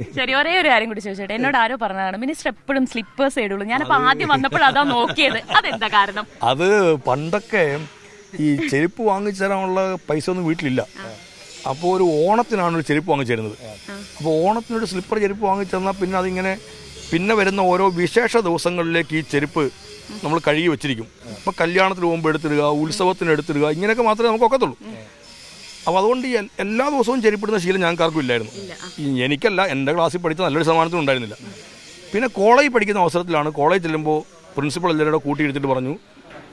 ശരി ഒരേ ഒരു കാര്യം കൂടി ചോദിച്ചോട്ടെ. എന്നോട് ആരോ പറഞ്ഞതാണ് മിനിസ്റ്റർ എപ്പോഴും സ്ലിപ്പേഴ്സ് ഇടുള്ളൂ ഞാനപ്പോ ആദ്യം വന്നപ്പോൾ അതാ നോക്കിയത്. അതെന്താ കാരണം? അത് പണ്ടൊക്കെ ഈ ചെരുപ്പ് വാങ്ങിച്ചു തരാനുള്ള പൈസ ഒന്നും വീട്ടിലില്ല. അപ്പോൾ ഒരു ഓണത്തിനാണ് ഒരു ചെരുപ്പ് വാങ്ങിച്ചു തരുന്നത് അപ്പോൾ ഓണത്തിനൊരു സ്ലിപ്പർ ചെരുപ്പ് വാങ്ങിച്ചു തന്നാൽ പിന്നെ അതിങ്ങനെ പിന്നെ വരുന്ന ഓരോ വിശേഷ ദിവസങ്ങളിലേക്ക് ഈ ചെരുപ്പ് നമ്മൾ കഴുകി വെച്ചിരിക്കും. അപ്പോൾ കല്യാണത്തിന് പോകുമ്പോൾ എടുത്തിടുക ഉത്സവത്തിന് എടുത്തിടുക ഇങ്ങനെയൊക്കെ മാത്രമേ നമുക്ക് ഒക്കത്തുള്ളൂ അപ്പോൾ അതുകൊണ്ട് എല്ലാ ദിവസവും ചെരിപ്പെടുന്ന ശീലം ഞാൻ ആർക്കും ഇല്ലായിരുന്നു എനിക്കല്ല എന്റെ ക്ലാസ്സിൽ പഠിച്ച നല്ലൊരു ശതമാനത്തിനും ഉണ്ടായിരുന്നില്ല. പിന്നെ കോളേജിൽ പഠിക്കുന്ന അവസരത്തിലാണ് കോളേജ് ചെല്ലുമ്പോൾ പ്രിൻസിപ്പൾ എല്ലാവരും കൂട്ടിയെടുത്തിട്ട് പറഞ്ഞു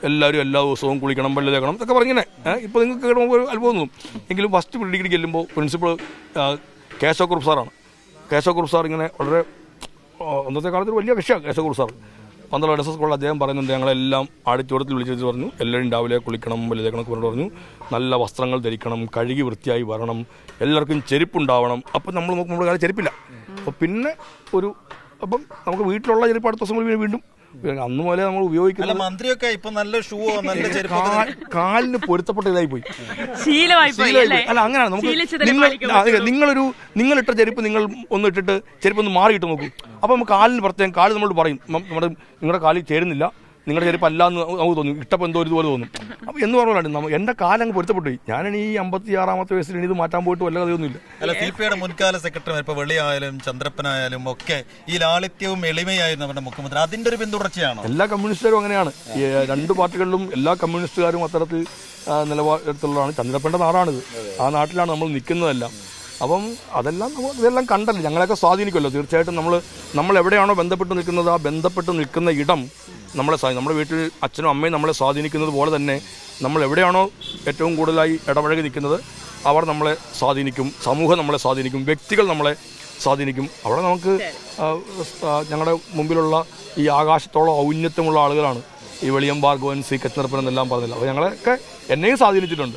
എല്ലാവരും എല്ലാ ദിവസവും കുളിക്കണം പല്ല് തേക്കണം എന്നൊക്കെ പറഞ്ഞിങ്ങനെ. ഇപ്പോൾ നിങ്ങൾക്ക് കേൾക്കുമ്പോൾ ഒരു അത്ഭുതം തോന്നും. എങ്കിലും ഫസ്റ്റ് ഡിഗ്രി ചെല്ലുമ്പോൾ പ്രിൻസിപ്പൾ കേശവക്കുറുപ്പ് സാറാണ്. കേശവക്കുറുപ്പ് സാർ ഇങ്ങനെ വളരെ അന്നത്തെ കാലത്ത് വലിയ കക്ഷിയാണ് കേശവക്കുറുപ്പ് സാർ പന്ത്രണ്ട് എസ് എസ് സ്കൂളിൽ അദ്ദേഹം പറയുന്നുണ്ട് ഞങ്ങളെല്ലാം ആടിച്ചോടത്തിൽ വിളിച്ചിട്ട് പറഞ്ഞു എല്ലാവരും രാവിലെ കുളിക്കണം വലുതേക്കണം തേക്കണം പറഞ്ഞു. നല്ല വസ്ത്രങ്ങൾ ധരിക്കണം കഴുകി വൃത്തിയായി വരണം എല്ലാവർക്കും ചെരുപ്പുണ്ടാവണം. അപ്പം നമ്മൾ നോക്കുമ്പോൾ കാലം ചെരുപ്പില്ല. അപ്പോൾ പിന്നെ ഒരു അപ്പം നമുക്ക് വീട്ടിലുള്ള ചെരുപ്പ് അടുത്ത ദിവസം വീണ്ടും അന്ന് മുതലേ നമ്മൾ ഉപയോഗിക്കുന്നത് മന്ത്രിയൊക്കെ ഇപ്പൊ നല്ല ഷൂവോ നല്ല കാലിന് പൊരുത്തപ്പെട്ട ഇതായി പോയി അല്ലേ? പോയി. അല്ല അങ്ങനെയാണ് നമുക്ക് നിങ്ങളൊരു നിങ്ങൾ ഇട്ട ചെരുപ്പ് നിങ്ങൾ ഒന്ന് ഇട്ടിട്ട് ചെരുപ്പ് ഒന്ന് മാറിയിട്ട് നോക്കൂ. അപ്പോൾ നമുക്ക് കാലിന് പ്രത്യേകം കാൽ നമ്മളോട് പറയും നമ്മുടെ നിങ്ങളുടെ കാലിൽ ചേരുന്നില്ല. നിങ്ങളുടെ ചെരുപ്പ് അല്ല എന്ന് നമുക്ക് തോന്നും. ഇട്ടപ്പോൾ എന്തോ ഒരു ഇതുപോലെ തോന്നും. അപ്പോൾ എന്ന് പറഞ്ഞാണ് എന്റെ കാലം അങ്ങ് പൊരുത്തപ്പെട്ടു. പോയി ഞാനാണ് ഈ അമ്പത്തി ആറാമത്തെ വയസ്സിൽ ഇനി ഇത് മാറ്റാൻ പോയിട്ട് വല്ല കഥയൊന്നുമില്ല. അല്ല സി പി ഐയുടെ മുൻകാല സെക്രട്ടറി ഇപ്പൊ വെളിയായാലും ചന്ദ്രപ്പനായാലും ഒക്കെ ഈ ലാളിത്യവും എളിമയായിരുന്നു അവരുടെ മുഖ്യമന്ത്രി. അതിന്റെ ഒരു പിന്തുടർച്ചയാണ്? എല്ലാ കമ്മ്യൂണിസ്റ്റുകാരും അങ്ങനെയാണ്. രണ്ട് പാർട്ടികളിലും എല്ലാ കമ്മ്യൂണിസ്റ്റുകാരും അത്തരത്തിൽ നിലപാടെടുത്തുള്ളതാണ് ചന്ദ്രപ്പന്റെ നാടാണിത്. ആ നാട്ടിലാണ് നമ്മൾ നിൽക്കുന്നതെല്ലാം. അപ്പം അതെല്ലാം നമ്മൾ ഇതെല്ലാം കണ്ടല്ലോ? ഞങ്ങളെയൊക്കെ സ്വാധീനിക്കുമല്ലോ തീർച്ചയായിട്ടും നമ്മൾ നമ്മൾ എവിടെയാണോ ബന്ധപ്പെട്ട് നിൽക്കുന്നത് ആ ബന്ധപ്പെട്ട് നിൽക്കുന്ന ഇടം നമ്മളെ സ്വാധീനം നമ്മുടെ വീട്ടിൽ അച്ഛനും അമ്മയും നമ്മളെ സ്വാധീനിക്കുന്നത് പോലെ തന്നെ നമ്മൾ എവിടെയാണോ ഏറ്റവും കൂടുതലായി ഇടപഴകി നിൽക്കുന്നത് അവർ നമ്മളെ സ്വാധീനിക്കും സമൂഹം നമ്മളെ സ്വാധീനിക്കും വ്യക്തികൾ നമ്മളെ സ്വാധീനിക്കും. അവിടെ നമുക്ക് ഞങ്ങളുടെ മുമ്പിലുള്ള ഈ ആകാശത്തോളം ഔന്നത്യമുള്ള ആളുകളാണ്. ഈ വെളിയമ്പാർഗോൻ സി കച്ചനർപ്പൻ എന്നെല്ലാം പറഞ്ഞില്ല. അപ്പോൾ ഞങ്ങളെയൊക്കെ എന്നെയും സ്വാധീനിച്ചിട്ടുണ്ട്.